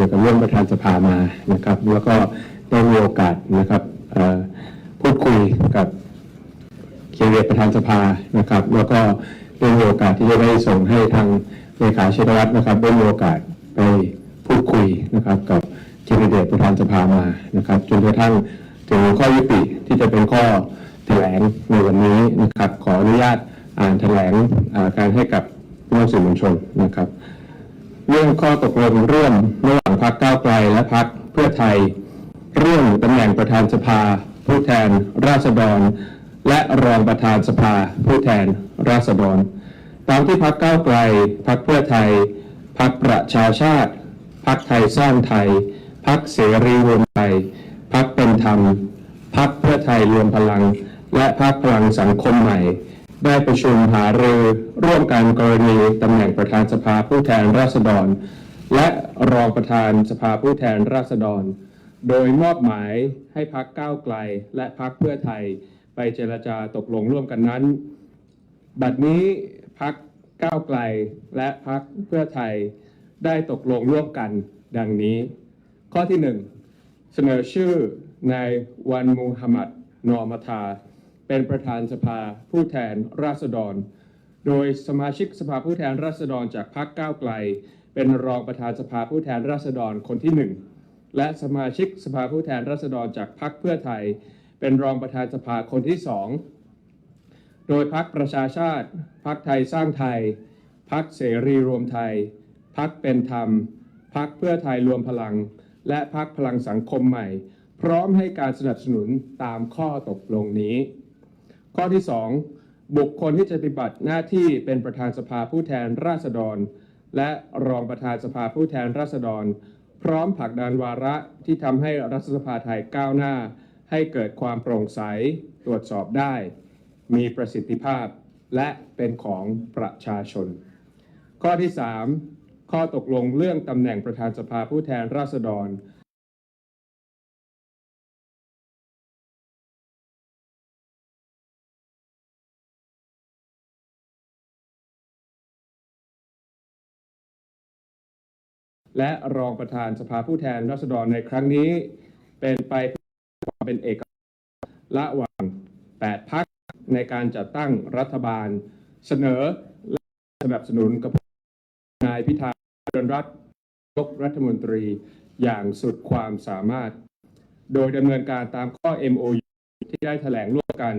กี่ยวกับเรื่องประธานสภามานะครับ แล้วก็ได้มีโอกาสนะครับพูดคุยกับเคียร์ประธานสภานะครับ แล้วก็ได้มีโอกาสที่จะได้ส่งให้ทางเลขาชินวัตรนะครับได้มีโอกาสไปพูดคุยนะครับกับเคียร์ประธานสภามานะครับจนกระทั่งถึงข้อยุติที่จะเป็นข้อแถลงในวันนี้นะครับ ขออนุญาตอ่านแถลงการให้กับผู้นำสื่อมวลชนนะครับ เรื่องข้อตกลงร่วมระหว่างพรรคก้าวไกลและพรรคเพื่อไทย เรื่องตำแหน่งประธานสภา ผู้แทนราษฎร และรองประธานสภา ผู้แทนราษฎร ตามที่พรรคก้าวไกลพรรคเพื่อไทยพรรคประชาชาติพรรคไทยสร้างไทยพรรคเสรีรวมไทยพรรคเป็นธรรมพรรคเพื่อไทยรวมพลัง และพรรคพลังสังคมใหม่ ได้ประชุมหารือร่วมกันกรณีตำแหน่งประธานสภาผู้แทนราษฎร และรองประธานสภาผู้แทนราษฎร โดยมอบหมายให้พักก้าวไกลและพักเพื่อไทยไปเจรจาตกลงร่วมกันนั้น บัดนี้พักก้าวไกลและพักเพื่อไทยได้ตกลงร่วมกันดังนี้ ข้อที่หนึ่งเสนอชื่อนายวันมูฮัมหมัดนอมาทา เป็นประธานสภาผู้แทนราษฎร โดยสมาชิกสภาผู้แทนราษฎรจากพรรคก้าวไกล เป็นรองประธานสภาผู้แทนราษฎรคนที่หนึ่งและสมาชิกสภาผู้แทนราษฎรจากพรรคเพื่อไทย เป็นรองประธานสภาคนที่สองโดยพักประชาชาติพักไทยสร้างไทยพักเสรีรวมไทยพักเป็นธรรมพักเพื่อไทยรวมพลัง และพักพลังสังคมใหม่ พร้อมให้การสนับสนุนตามข้อตกลงนี้ ข้อที่ 2 บุคคลที่จะปฏิบัติหน้าที่เป็นประธานสภาผู้แทนราษฎร และรองประธานสภาผู้แทนราษฎร พร้อมผลักดันวาระที่ทำให้รัฐสภาไทยก้าวหน้า ให้เกิดความโปร่งใสตรวจสอบได้ มีประสิทธิภาพและเป็นของประชาชน ข้อที่ 3 ข้อตกลงเรื่องตำแหน่งประธานสภาผู้แทนราษฎร และรองประธานสภาผู้แทนราษฎรในครั้งนี้ เป็นไปเพื่อความเป็นเอกภาพระหว่าง 8พักในการจัดตั้งรัฐบาลเสนอและสนับสนุนกับนายพิธาเดินรัฐยกรัฐมนตรีอย่างสุดความสามารถ โดยดำเนินการตามข้อ MOU ที่ได้แถลงร่วมกัน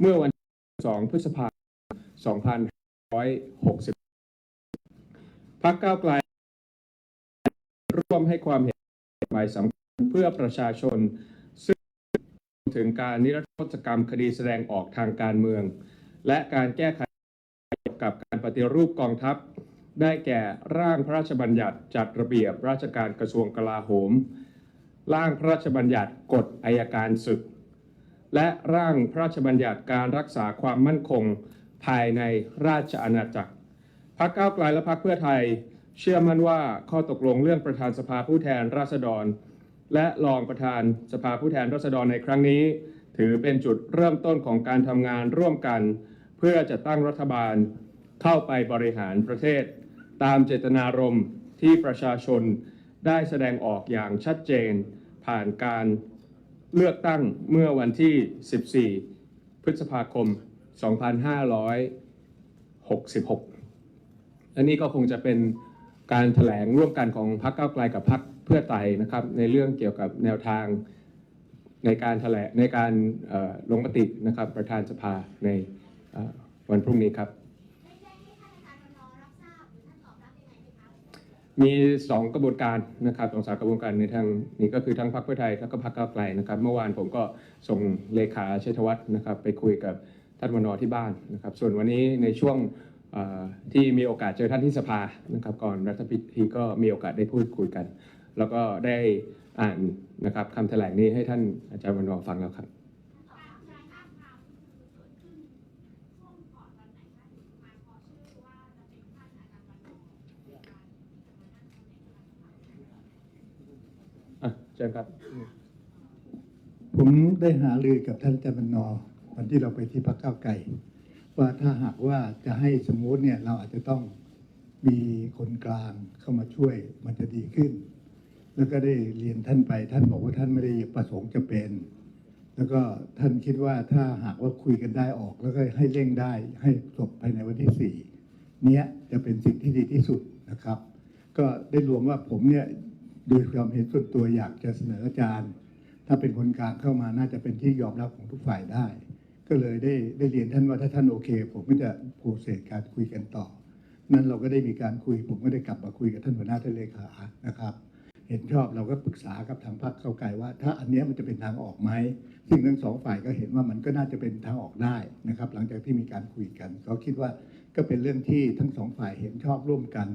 เมื่อวันที่2พฤษภาคม 2560 พักก้าวไกล ร่วมให้ความเห็นหมายสำคัญเพื่อประชาชน ซึ่งรวมถึงการนิรโทษกรรมคดีแสดงออกทางการเมือง และการแก้ไขเกี่ยวกับการปฏิรูปกองทัพ ได้แก่ร่างพระราชบัญญัติจัดระเบียบราชการกระทรวงกลาโหม ร่างพระราชบัญญัติกฎอายการศึก และร่างพระราชบัญญัติการรักษาความมั่นคงภายในราชอาณาจักรพรรคก้าวไกลและพรรคเพื่อไทย เชื่อมั่นว่าข้อตกลงเรื่องประธานสภาผู้แทนราษฎร และรองประธานสภาผู้แทนราษฎรในครั้งนี้ ถือเป็นจุดเริ่มต้นของการทำงานร่วมกัน เพื่อจะตั้งรัฐบาลเข้าไปบริหารประเทศ ตามเจตนารมณ์ที่ประชาชนได้แสดงออกอย่างชัดเจน ผ่านการเลือกตั้งเมื่อวันที่ 14 พฤษภาคม 2566และนี่ก็คงจะเป็น การแถลงร่วมกันของพรรคก้าวไกลกับพรรคเพื่อไทยนะครับ ในเรื่องเกี่ยวกับแนวทางในการแถลงในการลงมตินะครับ ประธานสภาในวันพรุ่งนี้ครับ มีสองกระบวนการนะครับสองสากระบวนการในทางนี้ก็คือทั้งพรรคเพื่อไทยแล้วก็พรรคก้าวไกลนะครับ เมื่อวานผมก็ส่งเลขาเชษฐวัฒน์นะครับ ไปคุยกับท่านวนอที่บ้านนะครับ ส่วนวันนี้ในช่วง ที่มีโอกาสเจอท่านที่สภานะครับก่อนรัฐพิธีก็มีโอกาสได้พูดคุยกัน แล้วก็ได้อ่านนะครับคำแถลงนี้ให้ท่านอาจารย์วนอฟังแล้วครับการแจ้งอ้างข่าวคือเกิดขึ้นช่วงก่อนวันไหนคะถึงมาขอชื่อว่าจะเป็นท่านอาจารย์วันนอร์ในการที่จะมานั่งตำแหน่งประธานสภาอะเชิญครับ ผมได้หารือกับท่านอาจารย์บรรณอร์วันที่เราไปที่พักเก้าวไกล ว่าถ้าหากว่าจะให้สมมุติเนี่ยเราอาจจะต้องมีคนกลางเข้ามาช่วยมันจะดีขึ้น แล้วก็ได้เรียนท่านไปท่านบอกว่าท่านไม่ได้ประสงค์จะเป็น แล้วก็ท่านคิดว่าถ้าหากว่าคุยกันได้ออกแล้วก็ให้เร่งได้ให้จบภายในวันที่สี่เนี้ยจะเป็นสิ่งที่ดีที่สุดนะครับ ก็ได้รวมว่าผมเนี่ยโดยความเห็นส่วนตัวอยากจะเสนออาจารย์ ถ้าเป็นคนกลางเข้ามาน่าจะเป็นที่ยอมรับของทุกฝ่ายได้ ก็เลยได้ได้เรียนท่านว่าถ้าท่านโอเค ผมก็จะโปรเซสการคุยกันต่อ นั้นเราก็ได้มีการคุย ผมก็ได้กลับมาคุยกับท่านหัวหน้าท่านเลขานะครับ เห็นชอบเราก็ปรึกษากับทางพรรคเก้าไกลว่า ถ้าอันนี้มันจะเป็นทางออกไหมซึ่งทั้งสองฝ่ายก็เห็นว่ามันก็น่าจะเป็นทางออกได้นะครับ หลังจากที่มีการคุยกันเขาคิดว่าก็เป็นเรื่องที่ทั้งสองฝ่ายเห็นชอบร่วมกัน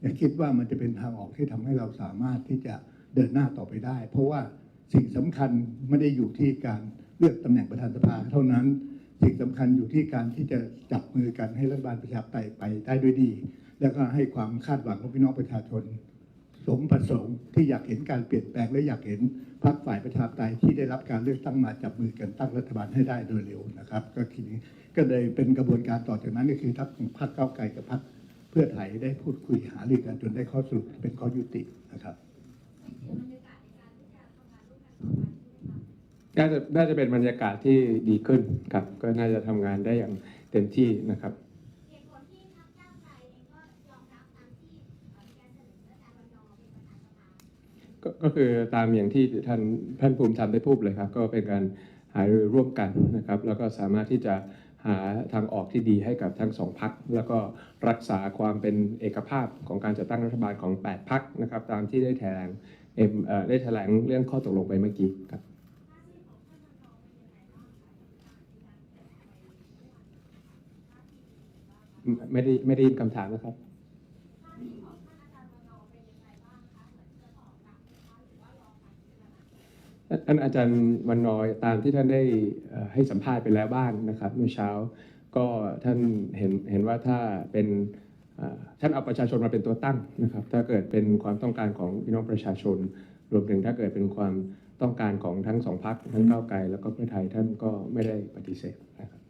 และคิดว่ามันจะเป็นทางออกที่ทำให้เราสามารถที่จะเดินหน้าต่อไปได้ เพราะว่าสิ่งสำคัญไม่ได้อยู่ที่การ เลือกตำแหน่งประธานสภาเท่านั้น สิ่งสำคัญอยู่ที่การที่จะจับมือกันให้รัฐบาลประชาธิปไตยไปได้ด้วยดี แล้วก็ให้ความคาดหวังของพี่น้องประชาชน สมประสงค์ที่อยากเห็นการเปลี่ยนแปลงและอยากเห็นพรรคฝ่ายประชาธิปไตยที่ได้รับการเลือกตั้งมาจับมือกันตั้งรัฐบาลให้ได้โดยเร็วนะครับ ก็คิดก็เลยเป็นกระบวนการต่อจากนั้นก็คือทัพของพรรคก้าวไกลกับพรรคเพื่อไทยได้พูดคุยหารือกันจนได้ข้อสรุปเป็นข้อยุตินะครับบรรยากาศในการที่จะทำงานร่วมกันต่อไป น่าจะน่าจะเป็นบรรยากาศที่ดีขึ้นครับ ก็น่าจะทำงานได้อย่างเต็มที่นะครับ เหตุผลที่พรรคก้าวไกลเองก็ยอมรับตามที่เอ่อมีการเสนออาจารย์วันนอร์เป็นประธานสภา ก็ก็คือตามอย่างที่ท่านท่านภูมิธรรมได้พูดเลยครับ ก็เป็นการหารือร่วมกันนะครับ แล้วก็สามารถที่จะหาทางออกที่ดีให้กับทั้งสองพัก แล้วก็รักษาความเป็นเอกภาพของการจัดตั้งรัฐบาลของ 8 พักนะครับ ตามที่ได้แถลงเอ็มเอ่อได้แถลงเรื่องข้อตกลงไปเมื่อกี้ครับ ไม่ได้ไม่ได้ยินคำถามนะครับท่าทีของท่านอาจารย์วันนอร์เป็นยังไงบ้างคะเหมือนจะตอบรับไหมคะหรือว่ารอการพิจารณาท่านอาจารย์วันนอยตามที่ท่านได้ให้สัมภาษณ์ไปแล้วบ้างนะครับ เมื่อเช้าก็ท่านเห็นเห็นว่าถ้าเป็นท่านเอาประชาชนมาเป็นตัวตั้งนะครับ ถ้าเกิดเป็นความต้องการของพี่น้องประชาชน รวมถึงถ้าเกิดเป็นความต้องการของทั้งสองพรรคทั้งก้าวไกลแล้วก็เพื่อไทยท่านก็ไม่ได้ปฏิเสธนะครับ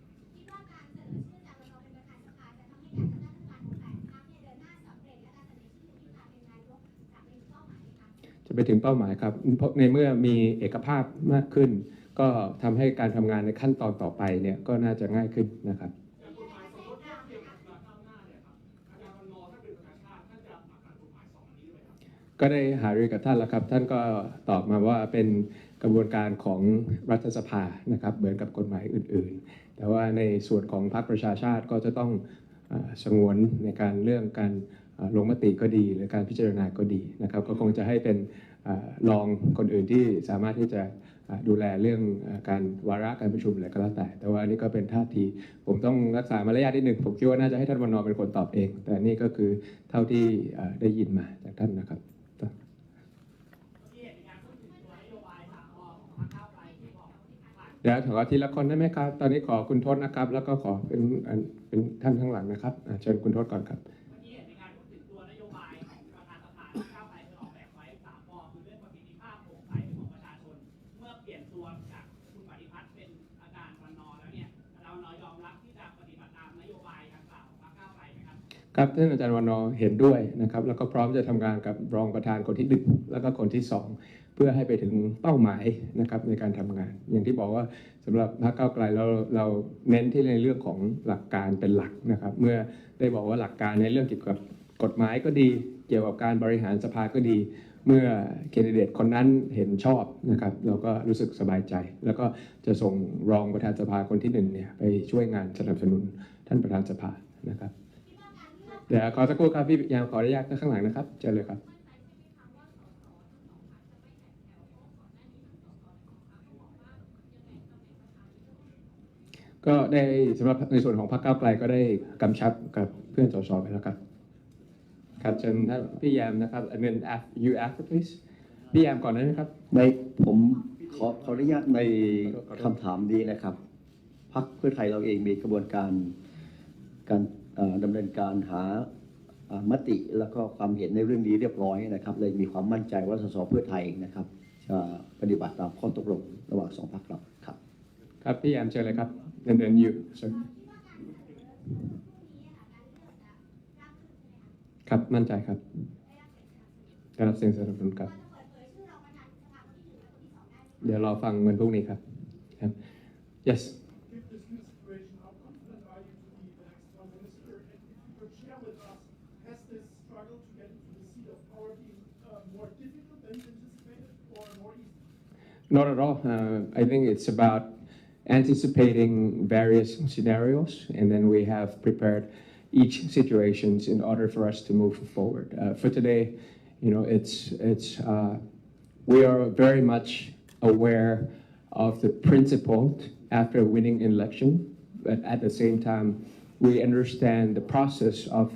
ไปถึงเป้าหมายครับเพราะในเมื่อมีเอกภาพมากขึ้น ก็ทำให้การทำงานในขั้นตอนต่อไปเนี่ยก็น่าจะง่ายขึ้นนะครับก็ได้หารือกับท่านแล้วครับ ท่านก็ตอบมาว่าเป็นกระบวนการของรัฐสภานะครับ เหมือนกับกฎหมายอื่น ๆ แต่ว่าในส่วนของพรรคประชาชาติก็จะต้องสงวนในการเรื่องการ ลงมติก็ดีหรือการพิจารณาก็ดีนะครับ ก็คงจะให้เป็นรองคนอื่นที่สามารถที่จะดูแลเรื่องการวาระการประชุมอะไรก็แล้วแต่ แต่ว่าอันนี้ก็เป็นท่าที ผมต้องรักษามารยาทนิดหนึ่งผมคิดว่าน่าจะให้ท่านวันนอเป็นคนตอบเอง แต่นี่ก็คือเท่าที่ได้ยินมาจากท่านนะครับเดี๋ยวขอทีละคนได้ไหมครับ ตอนนี้ขอคุณทศนะครับ แล้วก็ขอเป็นเป็นท่านข้างหลังนะครับเชิญคุณทศก่อนครับ ครับท่านอาจารย์วันนอเห็นด้วยนะครับ แล้วก็พร้อมจะทำงานกับรองประธานคนที่หนึ่งแล้วก็คนที่สองเพื่อให้ไปถึงเป้าหมายนะครับในการทำงาน อย่างที่บอกว่าสำหรับพรรคก้าวไกลเราเราเน้นที่ในเรื่องของหลักการเป็นหลักนะครับ เมื่อได้บอกว่าหลักการในเรื่องเกี่ยวกับกฎหมายก็ดี เกี่ยวกับการบริหารสภาก็ดี เมื่อแคนดิเดตคนนั้นเห็นชอบนะครับ เราก็รู้สึกสบายใจ แล้วก็จะส่งรองประธานสภาคนที่หนึ่งเนี่ยไปช่วยงานสนับสนุนท่านประธานสภานะครับ เดี๋ยวขอสักครู่ครับพี่ยามขออนุญาตข้างหลังนะครับเชิญเลยครับ ก็ได้สำหรับในส่วนของพรรคก้าวไกลก็ได้กำชับกับเพื่อนสสไปแล้วครับครับเชิญท่านพี่แยมนะครับ and then after you after please พี่แยมก่อนได้ไหมครับ ในผมขอขออนุญาตในคำถามนี้นะครับพักเพื่อไทยเราเองมีกระบวนการการ ดำเนินการหาอ่ามติแล้วก็ความเห็นในเรื่องนี้เรียบร้อยนะครับ เลยมีความมั่นใจว่าสสเพื่อไทยนะครับจะปฏิบัติตามข้อตกลงระหว่างสองพักเราครับ ครับพี่แยมเชิญเลยครับ and then you sir ครับมั่นใจครับได้รับเสียงสนับสนุนครับเปิดเผเดี๋ยวรอฟังวันพรุ่งนี้ครับครับ yes Not at all. Uh, I think it's about anticipating various scenarios, and then we have prepared each situations in order for us to move forward. Uh, for today, you know, it's it's uh, we are very much aware of the principle after winning an election, but at the same time, we understand the process of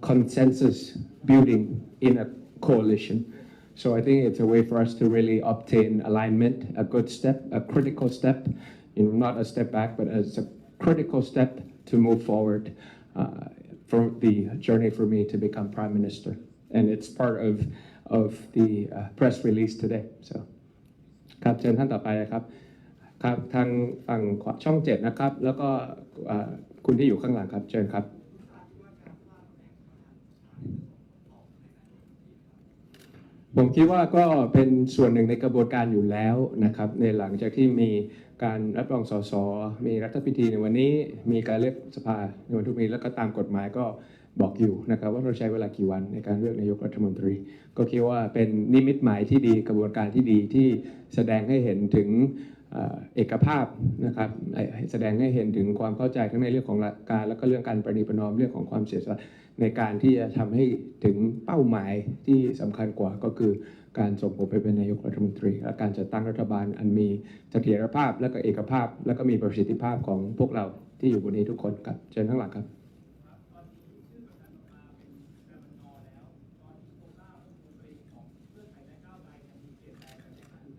consensus building in a coalition. So I think it's a way for us to really obtain alignment, a good step, a critical step, you know, not a step back, but as a critical step to move forward uh, for the journey for me to become prime minister. And it's part of, of the uh, press release today. So ครับเชิญท่านต่อไปนะครับครับทางฝั่งขวาช่องเจ็ดนะครับ แล้วก็อ่าคุณที่อยู่ข้างหลังครับ เชิญครับ ผมคิดว่าก็เป็นส่วนหนึ่งในกระบวนการอยู่แล้วนะครับ ในหลังจากที่มีการรับรองสสมีรัฐพิธีในวันนี้ มีการเลือกสภาในวันพรุ่งนี้แล้วก็ตามกฎหมายก็บอกอยู่นะครับ ว่าเราใช้เวลากี่วันในการเลือกนายกรัฐมนตรี ก็คิดว่าเป็นนิมิตหมายที่ดีกระบวนการที่ดีที่แสดงให้เห็นถึงเอกภาพนะครับแสดงให้เห็นถึงความเข้าใจทั้งในเรื่องของกการแล้วก็เรื่องการประนีประนอมเรื่องของความเสียสละ ในการที่จะทำให้ถึงเป้าหมายที่สำคัญกว่าก็คือการส่งผมไปเป็นนายกรัฐมนตรี และการจัดตั้งรัฐบาลอันมีเสถียรภาพและก็เอกภาพ และก็มีประสิทธิภาพของพวกเราที่อยู่บนนี้ทุกคนครับเชิญข้งหลังครับ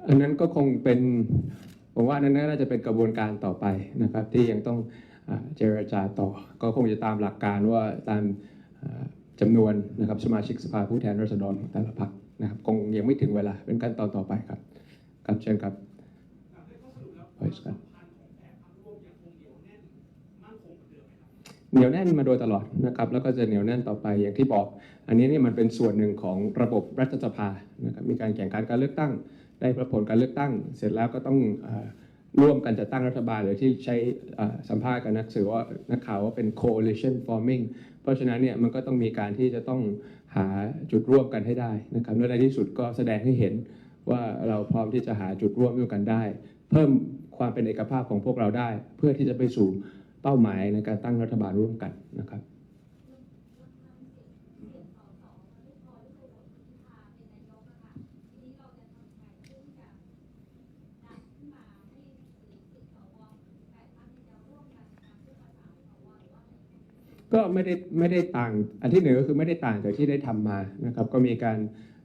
อันนั้นก็คงเป็นผมว่านั้นน่าจะเป็นกระบวนการต่อไปนะครับ ที่ยังต้องเจรจาต่อ ก็คงจะตามหลักการว่าตาม จำนวนนะครับสมาชิกสภาผู้แทนราษฎรของแต่ละพรรคนะครับคงยังไม่ถึงเวลาเป็นขั้นตอนต่อไปครับครับเชิญครับครับในข้อสรุปแล้วขออีกสักพันของแปดพักร่วมยังคงเหนียวแน่นมั่นคงเหมือนเดิมไหมครับเหนียวแน่นมาโดยตลอดนะครับแล้วก็จะเหนียวแน่นต่อไปอย่างที่บอก อันนี้นี่มันเป็นส่วนหนึ่งของระบบรัฐสภานะครับมีการแข่งขันการเลือกตั้ง ได้ผลการเลือกตั้ง เสร็จแล้วก็ต้องอร่วมกันจัดตั้งรัฐบาลหรือที่ใช้สัมภาษณ์กับนักสื่อว่านักข่าวว่าเป็น coalition forming เพราะฉะนั้นเนี่ยมันก็ต้องมีการที่จะต้องหาจุดร่วมกันให้ได้นะครับและในที่สุดก็แสดงให้เห็นว่าเราพร้อมที่จะหาจุดร่วมด้วยกันได้ เพิ่มความเป็นเอกภาพของพวกเราได้ เพื่อที่จะไปสู่เป้าหมายในการตั้งรัฐบาลร่วมกันนะครับ ก็ไม่ได้ไม่ได้ต่างอันที่หนึ่งก็คือไม่ได้ต่างจากที่ได้ทำมานะครับก็มีการ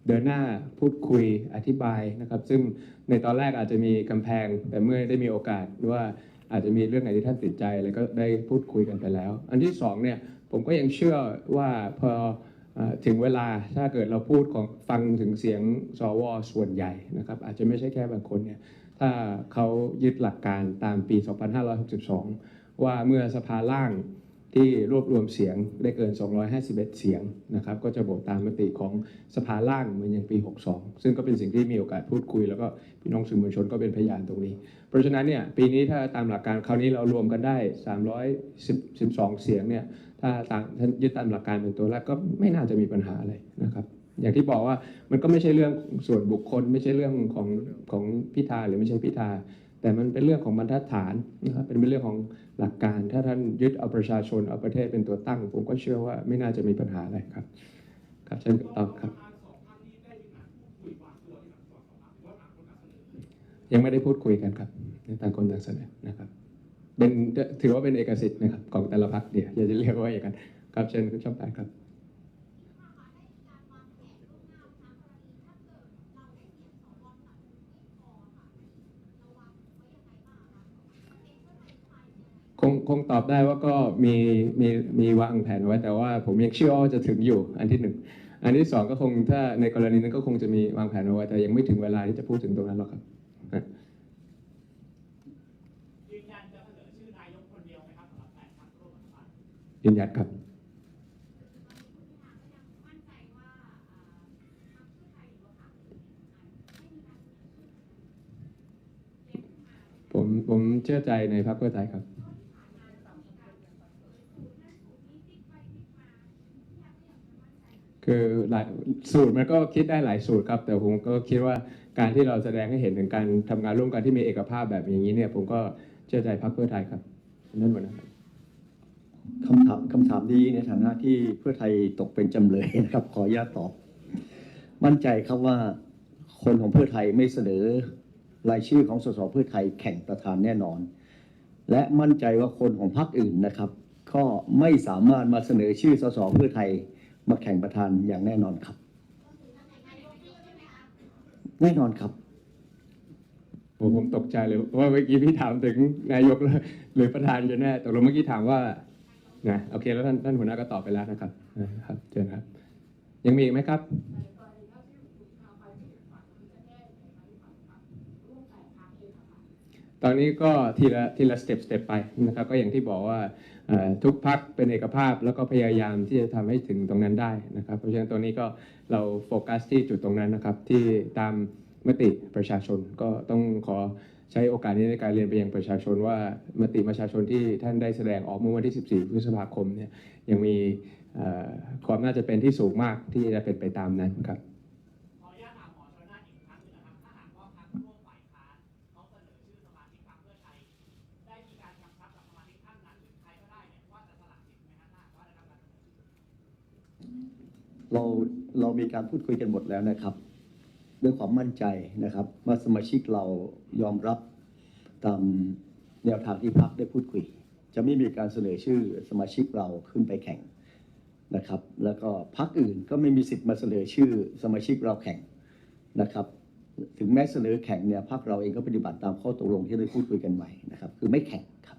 เดินหน้าพูดคุยอธิบายนะครับซึ่งในตอนแรกอาจจะมีกำแพง แต่เมื่อได้มีโอกาสหรือว่าอาจจะมีเรื่องไหนที่ท่านติดใจอะไรก็ได้พูดคุยกันไปแล้ว อันที่สองเนี่ยผมก็ยังเชื่อว่าพออถึงเวลาถ้าเกิดเราพูดของฟังถึงเสียงสวส่วนใหญ่นะครับอาจจะไม่ใช่แค่บางคนเนี่ยถ้าเขายึดหลักการตามปี 2562 ว่าเมื่อสภาล่าง ที่รวบรวมเสียงได้เกิน 251 เสียงนะครับ ก็จะโหวตตามมติของสภาล่างเหมือนอย่างปี 62 ซึ่งก็เป็นสิ่งที่มีโอกาสพูดคุย แล้วก็พี่น้องสื่อมวลชนก็เป็นพยานตรงนี้ เพราะฉะนั้นเนี่ยปีนี้ถ้าตามหลักการคราวนี้เรารวมกันได้ 312 เสียงเนี่ยถ้าตามยึดตามหลักการเป็นตัวแรกก็ไม่น่าจะมีปัญหาอะไรนะครับ อย่างที่บอกว่ามันก็ไม่ใช่เรื่องส่วนบุคคล ไม่ใช่เรื่องของของพิธาหรือไม่ใช่พิธา แต่มันเป็นเรื่องของบรรทัดฐานนะครับเป็นเรื่องของหลักการ ถ้าท่านยึดเอาประชาชนเอาประเทศเป็นตัวตั้ง ผมก็เชื่อว่าไม่น่าจะมีปัญหาอะไรครับ ครับเชิญตอบครับยังไม่ได้พูดคุยกันครับต่างคนต่างเสนอนะครับ เป็นถือว่าเป็นเอกสิทธิ์นะครับของแต่ละพรรคเดียวอย่าจะเรียกว่าอย่างนั้นครับเชิญคุณช่องแปครับ ค งคงตอบได้ว่าก็มีมีมีวางแผนไว้ แต่ว่าผมยังเชื่อว่าจะถึงอยู่อันที่หนึ่งอันที่สองก็คงถ้าในกรณีนั้นก็คงจะมีวางแผนเอาไว้แต่ยังไม่ถึงเวลาที่จะพูดถึงตรงนั้นหรอกครับยืนยันจะเสนอชื่อนายกคนเดียวไหมครับสำหรับแปดพักร่วมรัฐบาลยืนยันครับเผมเชื่อใจในพรรคเพื่อไทยครับ คือหลายสูตรมันก็คิดได้หลายสูตรครับ แต่ผมก็คิดว่าการที่เราแสดงให้เห็นถึงการทำงานร่วมกันที่มีเอกภาพแบบอย่างนี้เนี่ย ผมก็เชื่อใจพรรคเพื่อไทยครับนั่นหมดนะครับ คำถามคำถามนี้ในฐานะที่เพื่อไทยตกเป็นจำเลยนะครับ ขออนุญาตตอบ มั่นใจครับว่าคนของเพื่อไทยไม่เสนอรายชื่อของสสเพื่อไทยแข่งประธานแน่นอน และมั่นใจว่าคนของพรรคอื่นนะครับ ก็ไม่สามารถมาเสนอชื่อสสเพื่อไทย มาแข่งประธานอย่างแน่นอนครับ แน่นอนครับผมผมตกใจเลยว่าเมื่อกี้พี่ถามถึงนายกหรือประธานจะแน่ตกลงเมื่อกี้ถามว่านะโอเคแล้วท่านท่านหัวหน้าก็ตอบไปแล้วนะครับนะครับเชิญครับ ยังมีอีกไหมครับตอนนี้ก็ทีละทีละสเต็ปสเต็ปไปนะครับ ก็อย่างที่บอกว่า ทุกพักเป็นเอกภาพแล้วก็พยายามที่จะทำให้ถึงตรงนั้นได้นะครับ เพราะฉะนั้นตัวนี้ก็เราโฟกัสที่จุดตรงนั้นนะครับ ที่ตามมติประชาชนก็ต้องขอใช้โอกาสนี้ในการเรียนไปยังประชาชนว่ามติประชาชนที่ท่านได้แสดงออกเมื่อวันที่ 14 พฤษภาคมเนี่ยยังมีความน่าจะเป็นที่สูงมากที่จะเป็นไปตามนั้นครับ เราเรามีการพูดคุยกันหมดแล้วนะครับ ด้วยความมั่นใจนะครับว่าสมาชิกเรายอมรับตามแนวทางที่พรรคได้พูดคุย จะไม่มีการเสนอชื่อสมาชิกเราขึ้นไปแข่งนะครับ แล้วก็พรรคอื่นก็ไม่มีสิทธิ์มาเสนอชื่อสมาชิกเราแข่งนะครับ ถึงแม้เสนอแข่งเนี่ยพรรคเราเองก็ปฏิบัติตามข้อตกลงที่ได้พูดคุยกันไว้นะครับ คือไม่แข่งครับ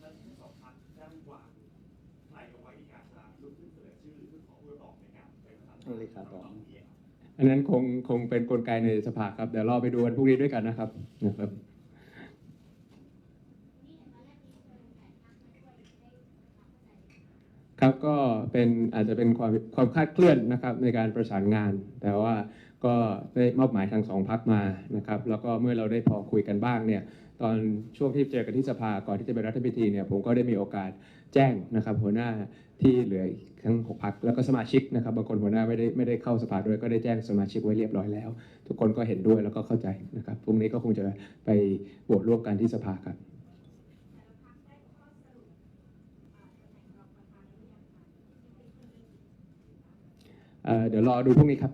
และที่ทั้งสองพรรคแจ้งว่าใครเอาไว้ในการจะลุกขึ้นเสนอชื่อเพื่อขอเพื่อออกในการ เป็นประธานให้เลขาตอบอันนั้นคงคงเป็นกลไกในสภาครับเดี๋ยวรอไปดูวันพรุ่งนี้ด้วยกันนะครับนะครับ ครับก็เป็นอาจจะเป็นความความคาดเคลื่อนนะครับในการประสานงาน แต่ว่าก็ได้มอบหมายทางสองพักมานะครับ แล้วก็เมื่อเราได้พอคุยกันบ้างเนี่ยตอนช่วงที่เจอกันที่สภาก่อนที่จะเป็นรัฐพิธีเนี่ยผมก็ได้มีโอกาสแจ้งนะครับ หัวหน้า ที่เหลืออีกทั้งหกพักแล้วก็สมาชิกนะครับบางคนหัวหน้าไม่ได้ไม่ได้เข้าสภาด้วยก็ได้แจ้งสมาชิกไว้เรียบร้อยแล้ว ทุกคนก็เห็นด้วยแล้วก็เข้าใจนะครับพรุ่งนี้ก็คงจะไปโหวตร่วมกันที่สภาครับเอ่อเดี๋ยวรอดูพรุ่งนี้ครับ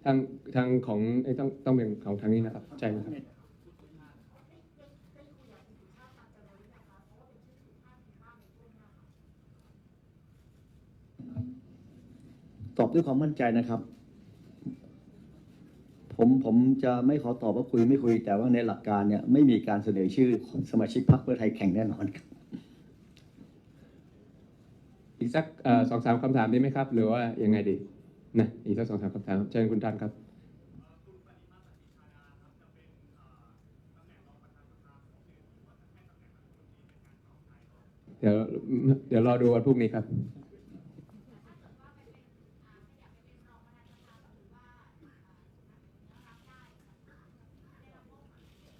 ทางทางของเอ้ยต้องต้องเป็นของทางนี้นะครับ ใช่ไหมครับ ตอบด้วยความมั่นใจนะครับ ผมผมจะไม่ขอตอบว่าคุยไม่คุย แต่ว่าในหลักการเนี่ยไม่มีการเสนอชื่อของสมาชิกพรรคเพื่อไทยแข่งแน่นอนครับ อีกสักเอ่อสองสามคำถามได้ไหมครับ หรือว่ายังไงดี นะอีกสักสองสามคำถามเชิญคุณทันครับเดี๋ยวเดี๋ยวรอดูวันพรุ่งนี้ครับ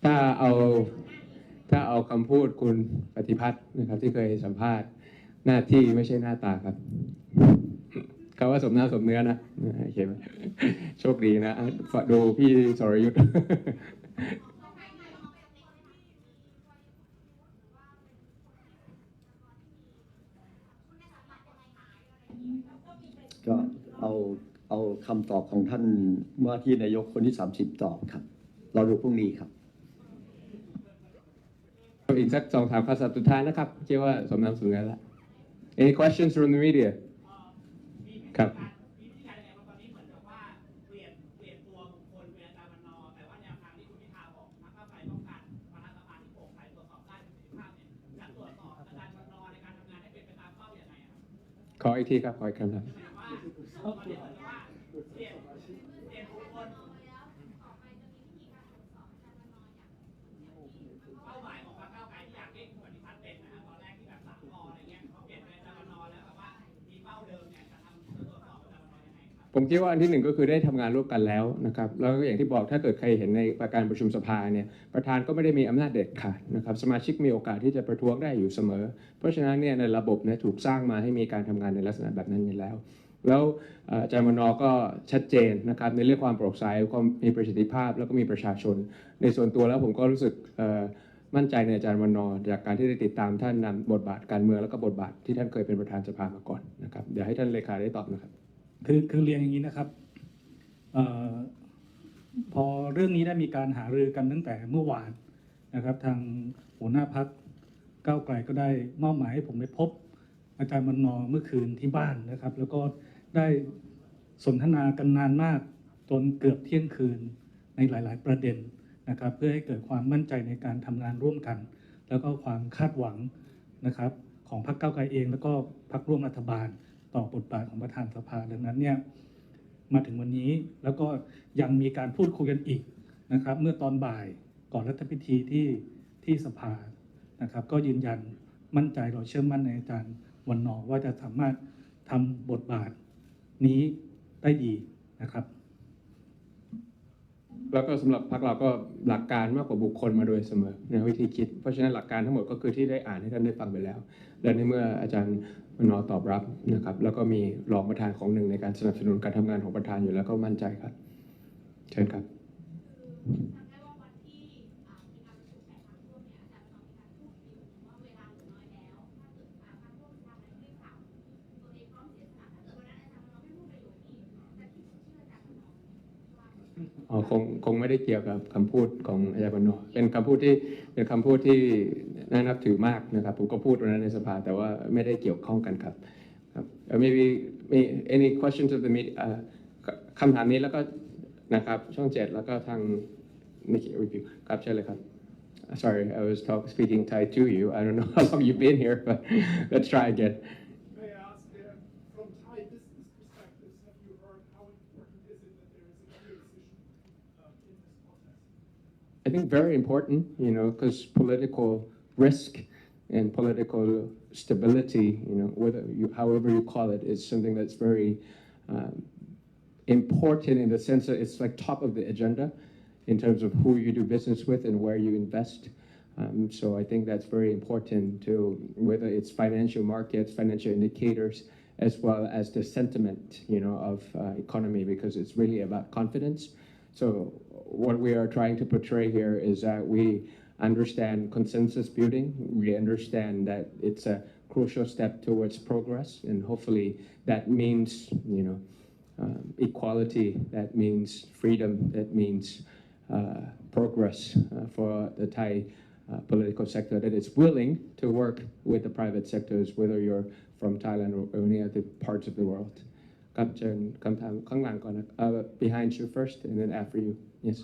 ถ้าเอาถ้าเอาคำพูดคุณปฏิพัฒน์นะครับ ที่เคยสัมภาษณ์หน้าที่ไม่ใช่หน้าตาครับ คำว่าสมน้ำสมเนื้อนะโอเคไหมโชคดีนะฝากดูพี่สรยุทธ์ก็เอาเอาคำตอบของท่านว่าที่นายกคนที่ 30 ตอบครับ เราดูพรุ่งนี้ครับอีกสักสองถามคำถามสุดท้ายนะครับเชื่อว่าสมน้ำสมเนื้อแล้ว Any questions from the media ครับวิธีการยังไงบ้างตอนนี้เหมือนกับว่าเปลี่ยนเปลี่ยนตัวบุคคลเป็นอาจารย์วันนอแต่ว่าแนวทางที่คุณพิธาบอกพรรคก้าวไกลต้องการประสภาที่โปร่งใสตรวจสอบได้ประสิทธิภา ผมคิดว่าอันที่หนึ่งก็คือได้ทำงานร่วมกันแล้วนะครับแล้วก็อย่างที่บอกถ้าเกิดใครเห็นในประการประชุมสภาเนี่ยประธานก็ไม่ได้มีอำนาจเด็ดขาดนะครับสมาชิกมีโอกาสที่จะประท้วงได้อยู่เสมอ เพราะฉะนั้นเนี่ยในระบบเนี่ยถูกสร้างมาให้มีการทำงานในลักษณะแบบนั้นอยู่แล้ว แล้วอาจารย์มนอก็ชัดเจนนะครับในเรื่องความโปร่งใสความมีประสิทธิภาพแล้วก็มีประชาชน ในส่วนตัวแล้วผมก็รู้สึกมั่นใจในอาจารย์มนอจากการที่ได้ติดตามท่านนำบทบาทการเมืองแล้วก็บทบาทที่ท่านเคยเป็นประธานสภามาก่อนนะครับเดี๋ยวให้ท่านเลขาได้ตอบนะครับ คือคือเรียนอย่างนี้นะครับออพอเรื่องนี้ได้มีการหารือกันตั้งแต่เมื่อวานนะครับ ทางหัวหน้าพักก้าวไกลก็ได้มอบหมายให้ผมไปพบ อาจารย์มันนอเมื่อคืนที่บ้านนะครับ แล้วก็ได้สนทนากันนานมากจนเกือบเที่ยงคืนในหลาย ๆ ประเด็นนะครับ เพื่อให้เกิดความมั่นใจในการทำงานร่วมกัน แล้วก็ความคาดหวังนะครับ ของพรรคก้าวไกลเอง แล้วก็พรรคร่วมรัฐบาล ต่อบทบาทของประธานสภาดังนั้นเนี่ยมาถึงวันนี้แล้วก็ยังมีการพูดคุยกันอีกนะครับ เมื่อตอนบ่ายก่อนรัฐพิธีที่ที่สภานะครับ ก็ยืนยันมั่นใจเราเชื่อมั่นในอาจารย์วันนอว่าจะสามารถทำบทบาทนี้ได้ดีนะครับ แล้วก็สำหรับพรรคเราก็หลักการมากกว่าบุคคลมาโดยเสมอในวิธีคิด เพราะฉะนั้นหลักการทั้งหมดก็คือที่ได้อ่านให้ท่านได้ฟังไปแล้ว และในเมื่ออาจารย์ นอตอบรับนะครับ แล้วก็มีรองประธานของหนึ่งในการสนับสนุนการทำงานของประธานอยู่แล้วก็มั่นใจครับ เชิญครับคงคงไม่ได้เกี่ยวกับคำพูดของอาจารย์บรรณเป็นคำพูดที่เป็นคำพูดที่ น่านับถือมากนะครับ ผมก็พูดวันนั้นในสภาแต่ว่าไม่ได้เกี่ยวข้องกันครับครับ Uh, maybe may- any questions of the meeting คำถามนี้แล้วก็นะครับช่องเจ็ดแล้วก็ทางนิกิรีวิวครับเชิญเลยครับ Sorry I was talk, speaking Thai to you I don't know how long you've been here but let's try again May I ask, uh, from Thai business perspectives, have you heard how important is it that there is a clear decision um, in this context? I think very important, you know, because political risk and political stability, you know, whether you, however you call it, is something that's very um, important in the sense that it's like top of the agenda in terms of who you do business with and where you invest. Um, so I think that's very important to whether it's financial markets, financial indicators, as well as the sentiment, you know, of uh, economy, because it's really about confidence. So what we are trying to portray here is that we understand consensus building. We understand that it's a crucial step towards progress, and hopefully that means you know uh, equality, that means freedom, that means uh, progress uh, for the Thai uh, political sector that is willing to work with the private sectors, whether you're from Thailand or any other parts of the world. Uh, behind you first, and then after you. Yes.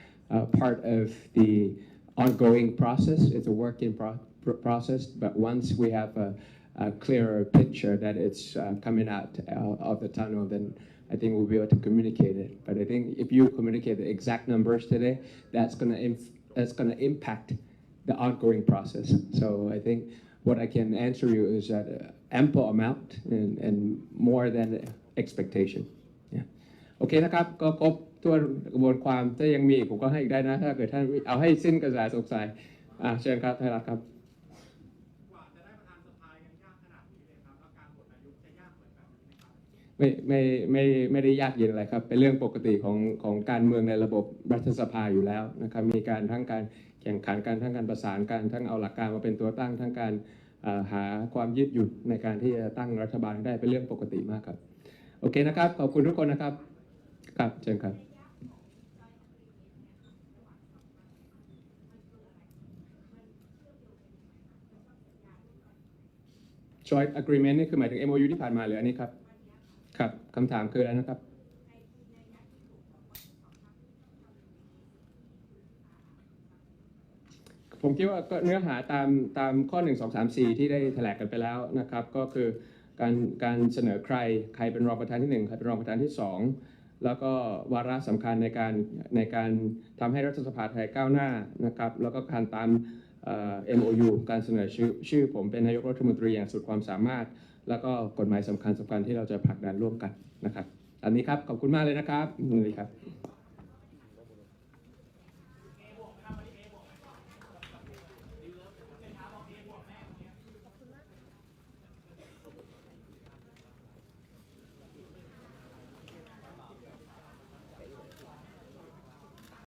uh, part of the ongoing process. It's a work in pro- pro- process, but once we have a, a clearer picture that it's uh, coming out uh, of the tunnel, then I think we'll be able to communicate it. But I think if you communicate the exact numbers today, that's going to inf- that's going to impact the ongoing process. So I think what I can answer you is that uh, ample amount and, and more than expectation. Yeah. โอเคนะครับ ก็ครบ ถ้วนกระบวนความถ้ายังมีอีกผมก็ให้อีกได้นะ ถ้าเกิดท่านเอาให้สิ้นกระแสสงสัยอ่าเชิญครับไทยรัฐครับกว่าจะได้ประธานสภายังยากขนาดนี้เลยครับแล้วการโหวตนายกจะยากเหมือนแบบนี้ไหมครับไม่ไม่ไม่ไม่ได้ยากเย็นอะไรครับ เป็นเรื่องปกติของของการเมืองในระบบรัฐสภาอยู่แล้วนะครับมีการทั้งการแข่งขันกันทั้งการประสานกันทั้งเอาหลักการมาเป็นตัวตั้งทั้งการเอ่อหาความยืดหยุ่นในการที่จะตั้งรัฐบาลได้เป็นเรื่องปกติมากครับ โอเคนะครับ ขอบคุณทุกคนนะครับครับเชิญครับ ม joint agreement นี่คือหมายถึง MOU ที่ผ่านมาหรืออันนี้ครับ ครับคำถามคืออะไรนะครับ ผมคิดว่าก็เนื้อหาตามตามข้อ 1 2 3 4 ที่ได้แถลงกันไปแล้วนะครับ ก็คือการการเสนอใครใครเป็นรองประธานที่ 1 ใครเป็นรองประธานที่ 2 แล้วก็วาระสำคัญในการในการทำให้รัฐสภาไทยก้าวหน้านะครับ แล้วก็การตาม MOU การเสนอชื่อชื่อผมเป็นนายกรัฐมนตรีอย่างสุดความสามารถ แล้วก็กฎหมายสำคัญสำคัญที่เราจะผลักดันร่วมกันนะครับอันนี้ครับขอบคุณมากเลยนะครับสวัสดีครับ